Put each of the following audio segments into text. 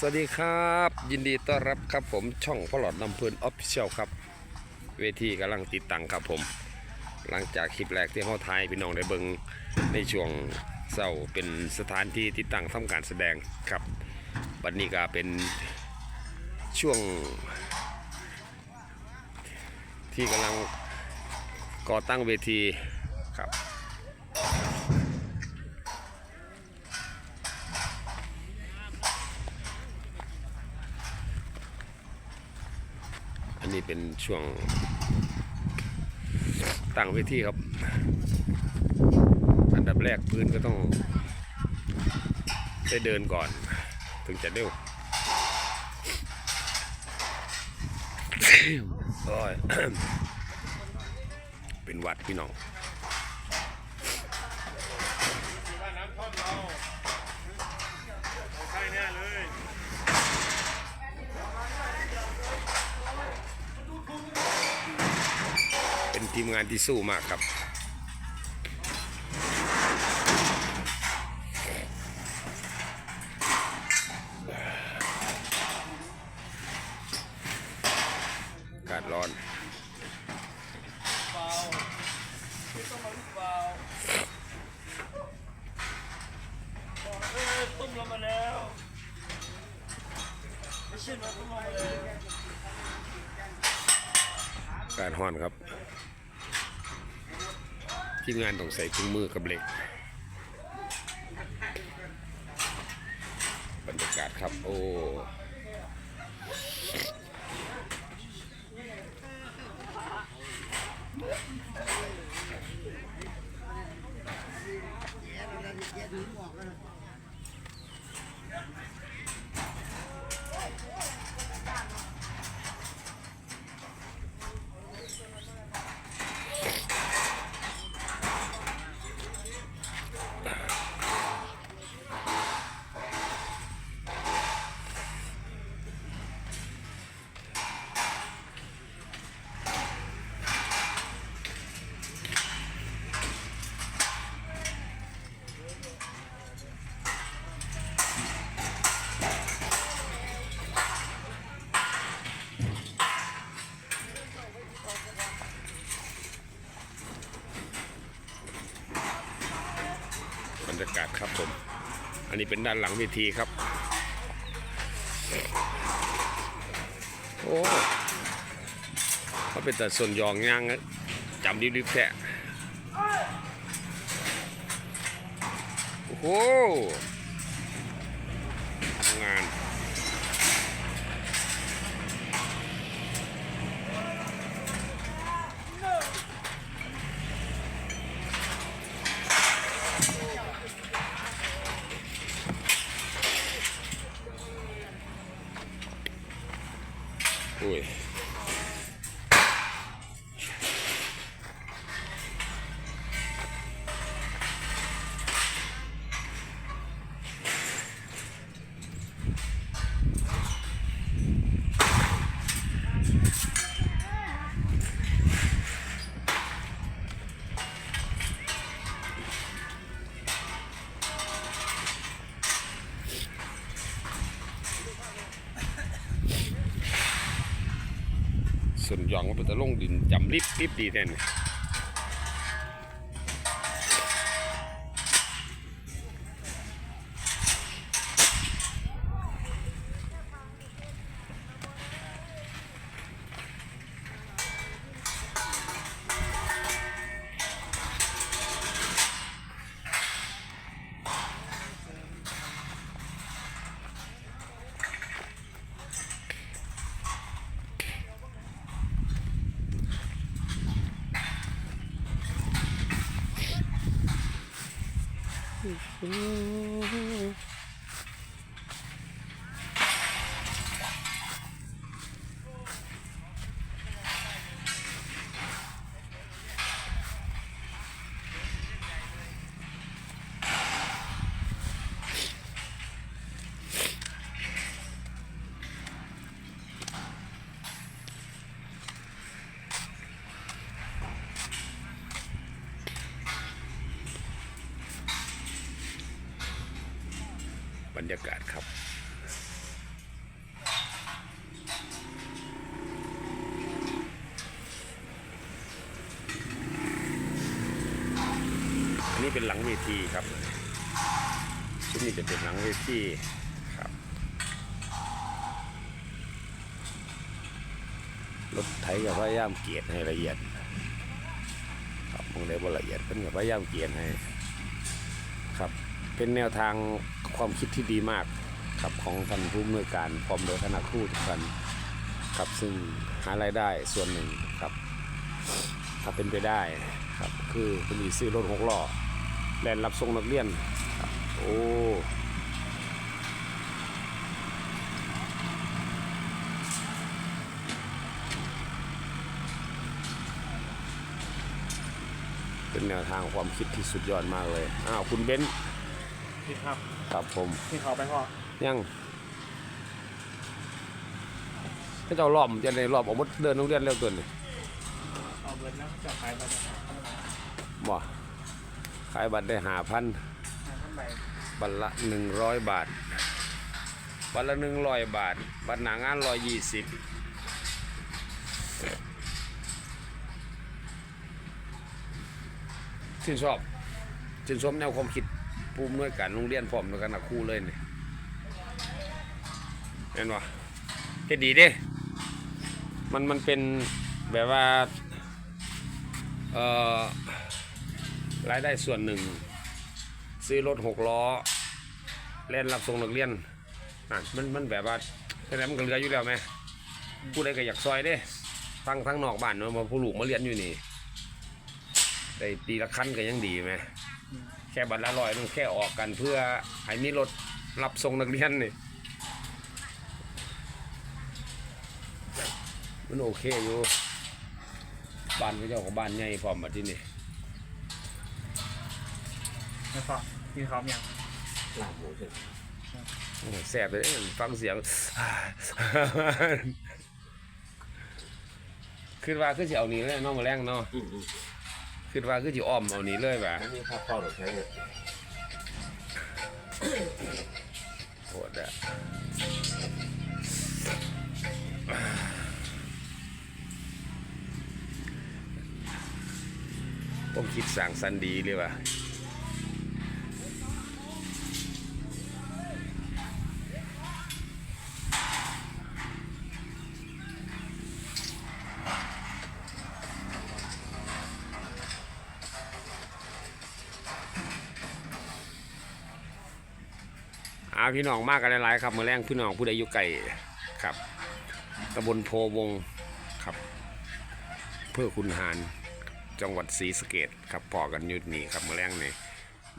สวัสดีครับ ยินดีต้อนรับครับผมช่องพลอดลำเพลินออฟฟิเชียลครับ เวทีกำลังติดตั้งครับผม หลังจากคลิปแรกที่เขาถ่ายพี่น้องได้เบิงในช่วงเศร้าเป็นสถานที่ติดตั้งทำการแสดงครับวันนี้ก็เป็นช่วง ที่กำลังก่อตั้งเวที อันนี้เป็นช่วงตั้งเวทีครับ อันดับแรกพื้นก็ต้องได้เดินก่อน ถึงจะเร็วโอ้ยเป็นวัดพี่น้อง ใช่แน่เลย เป็น ทีมงานที่สู้มากครับ กาศร้อนต้องมาลูกเปล่าบอกเออตุ้มลงมาแล้วไม่ใช่มาตุ้มลงมาแล้วอากาศร้อนครับ ทีมงานต้องใส่ถุงมือกับเหล็ก บรรยากาศครับ โอ้ บ รรยากาศครับผม อันนี้เป็นด้านหลังเวทีครับ โอ้เขาเป็นแต่ส่วนยองย่างนะจำริบๆแท้โอ้โหงาน ส่วนยองมันเป็นตะลงดินจำริบริบดีแน่น ร รยากาศครับ อันนี้เป็นหลังเวทีครับชุดนี้จะเป็นหลังเวทีครับ รถไถกับพยายามเกียรให้ละเอียดครับมองได้บ่ละเอียดเป็นกับพยายามเกียรให้ ครับ เป็นแนวทาง ความคิดที่ดีมากครับของท่านผู้อำนวยการพร้อมโดยคณะครูทุกท่านครับซึ่งหารายได้ส่วนหนึ่งครับ ถ้าเป็นไปได้ครับคือคุณมีซื้อรถหกล้อแลนรับส่งนักเรียนครับโอ้เป็นแนวทางความคิดที่สุดยอดมากเลย อ้าว คุณเบนซ์ พี่ครับครับผมพี่เขาไปพ่อยังถ้าเจ้ารอบจะในรอบออกมาเดินโรงเรียนเร็วตัวนี่เอาเบิร์ดแล้วจะขายไปจะขายบ่ขายบัตรได้หาพันทำไมบัตรละหนึ่งร้อยบาทบัตรละหนึ่งร้อยบาท บัตรหนางานร้อยยี่สิบชื่นชอบชื่นชมแนวความคิด ภูมิหน่วยการโรงเรียนพร้อมด้วยกันนะคู่เลยนี่เห็นปะเฮ็ดดีเด้ มันมันเป็นแบบว่าเอ่อรายได้ส่วนหนึ่ง ซื้อรถหกล้อเล่นรับส่งนักเรียนนั่นมันมันแบบว่าแต่แล้วมันก็เหลืออยู่แล้วไหมผู้ใดก็อยากซอยเด้ทั้งทั้งนอกบ้านเนาะมาผู้ลูกมาเรียนอยู่นี่ได้ปีละคันก็ยังดีไหม ค่บัตรละร้อยนึงแค่ออกกันเพื่อให้มีรถรับส่งนักเรียนนี่มันโอเคอยู่บ้านพระเจ้าของบ้านใหญ่พร้อมมาที่นี่ไม่พ่อพี่เขายังลาบหมูสึกโอ้โหแสบเลยเด้ฟังเสียงคิดว่าคือสิเอาหนี้เลยเน้องมาแรงเนาะ อืมอืม คิดว่าคือสิอ้อมเอาหนี้เลยว่ะนี่ข้าเข้าหรือใช้เนี่ยโหดอะผมคิดสั่งสันดีเลยว่ะ อาพี่น้องมากกันหลายๆครับมือแรงพี่น้องผู้ใดอยู่ไกลครับตำบลโพวงครับ เพื่อคุณหารจังหวัดศรีสะเกดครับพอกันยุดนี่ครับมือแรงนี่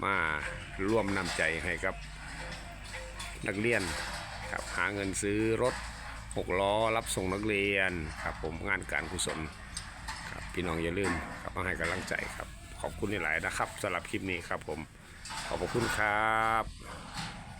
มาร่วมนำใจให้กับนักเรียนครับหาเงินซื้อรถหกล้อรับส่งนักเรียนครับผมงานการกุศลครับพี่น้องอย่าลืมครับมาให้กำลังใจครับ ขอบคุณหลายๆนะครับสำหรับคลิปนี้ครับผมขอบพระคุณครับ